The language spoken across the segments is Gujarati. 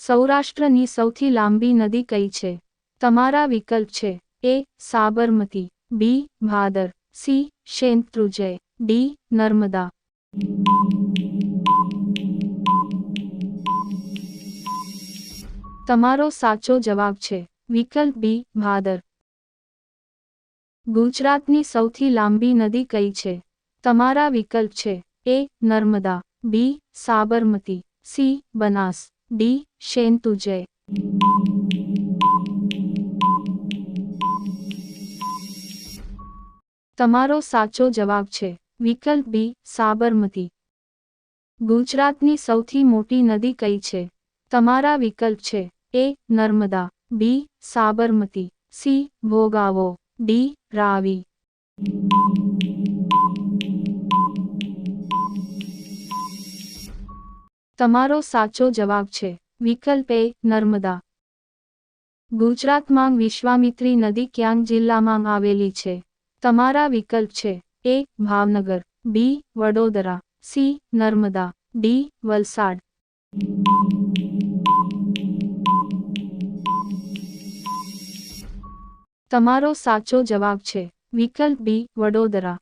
સૌરાષ્ટ્રની સૌથી લાંબી નદી કઈ છે? તમારા વિકલ્પ છે. A. Sabarmati. B. Bhadar. C. Shetrunjay D. Narmada. તમારો સાચો જવાબ છે. વિકલ્પ બી. ભાદર. ગુજરાતની સૌથી લાંબી નદી કઈ છે? તમારા વિકલ્પ છે. A. Narmada. B. Sabarmati. C. Banas. D શેન્તુજય તમારો સાચો જવાબ છે, વિકલ્પ બી, સાબરમતી. ગુજરાતની સૌથી મોટી નદી કઈ છે? તમારા વિકલ્પ છે, A, Narmada. B, Sabarmati. C, Bhogavo. D, Ravi. તમારો સાચો જવાબ છે, વિકલ્પ એ નર્મદા. ગુજરાતમાં વિશ્વામિત્રી નદી ક્યાંક જિલ્લામાં આવેલી છે? તમારા વિકલ્પ છે, A Bhavnagar, B Vadodara, C Narmada, D Valsad. તમારો સાચો જવાબ છે, વિકલ્પ બી વડોદરા.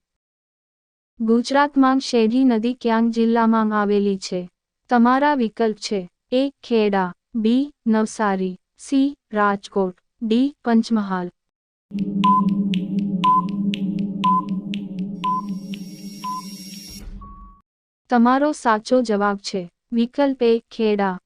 ગુજરાતમાં શેઢી નદી ક્યાંક જિલ્લામાં આવેલી છે? તમારા વિકલ્પ છે. A, Kheda. B, Navsari. C, Rajkot. D, Panchmahal. તમારો સાચો જવાબ છે. વિકલ્પ એ, ખેડા.